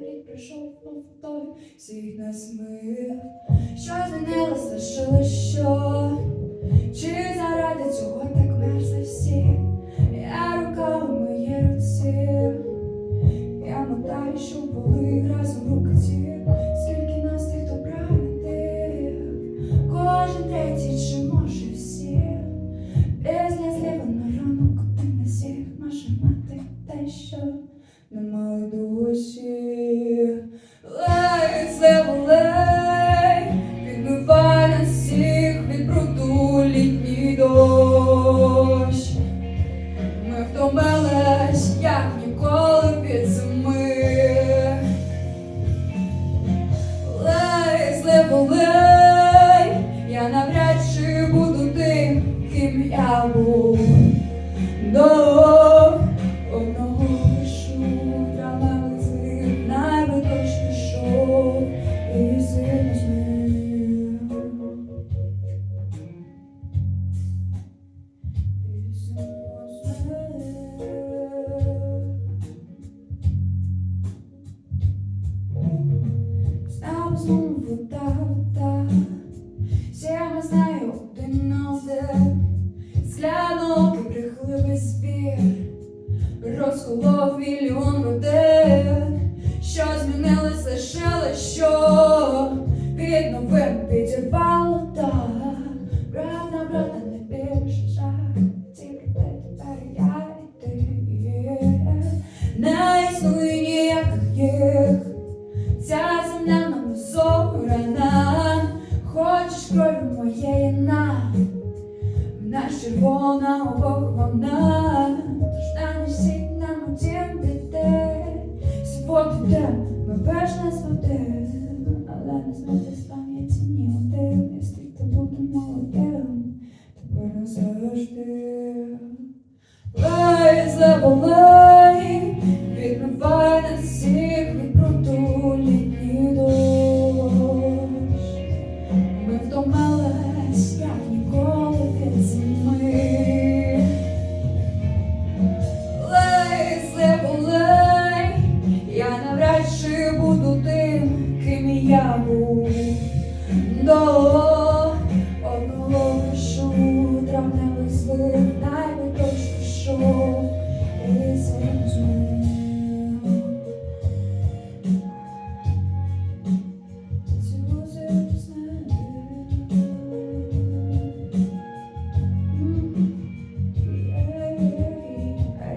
рік прийшов повтор, всіх нас мир. Що змінилось, лишило що? Чи заради цього так мерзли всі? Я рука в моїй руці, я мотаю, що були разом. Скільки 心。Знову вода, вода, Сяма знаю один на один, Склянок і брехливий звір, Розколов мільйон родин, Що змінилось, лишили, що Під Червона оборона, тож несіть нам утім дете, сводите, ми перш не зводи, але не зводи з пам'яті ні один, не стрікти бути молодим, тепер назавжди. Лай за волну. from that we split